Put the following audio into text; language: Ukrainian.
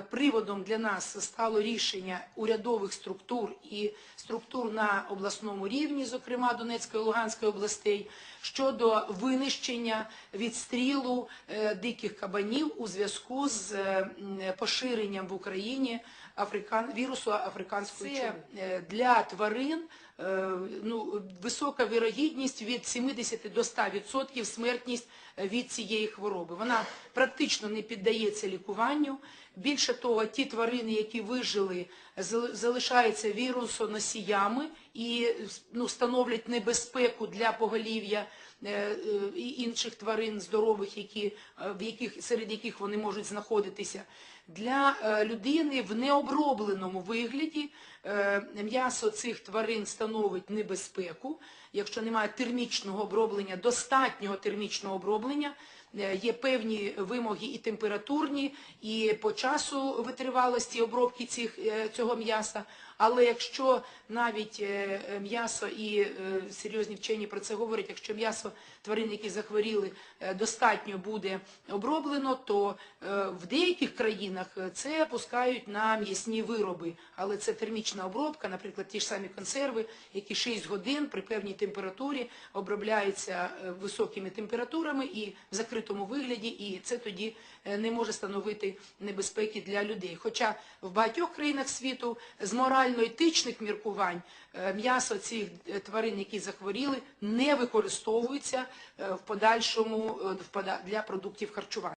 Приводом для нас стало рішення урядових структур і структур на обласному рівні, зокрема Донецької і Луганської областей, щодо винищення відстрілу е, диких кабанів у зв'язку з е, поширенням в Україні африкан... вірусу африканської чуми. Е, Для тварин ну, висока вірогідність від 70 до 100% смертність е, від цієї хвороби. Вона практично не піддається лікуванню. Більше того, ті тварини, які вижили, зал- залишаються вірусоносіями і ну, становлять небезпеку для поголів'я е, е, і інших тварин здорових, які, е, в яких, серед яких вони можуть знаходитися. Для людини в необробленому вигляді м'ясо цих тварин становить небезпеку. Якщо немає термічного оброблення, достатнього термічного оброблення, є певні вимоги і температурні, і по часу витривалості обробки цих, цього м'яса. Але якщо навіть е, е, м'ясо і е, серйозні вчені про це говорять, якщо м'ясо тварин, які захворіли, достатньо буде оброблено, то в деяких країнах це пускають на м'ясні вироби. Але це термічна обробка, наприклад, ті ж самі консерви, які 6 годин при певній температурі обробляються високими температурами і в закритому вигляді, і це тоді не може становити небезпеки для людей. Хоча в багатьох країнах світу з морально-етичних міркувань е, м'ясо цих е, тварин, які захворіли, не використовується е, в подальшому для продуктів харчування.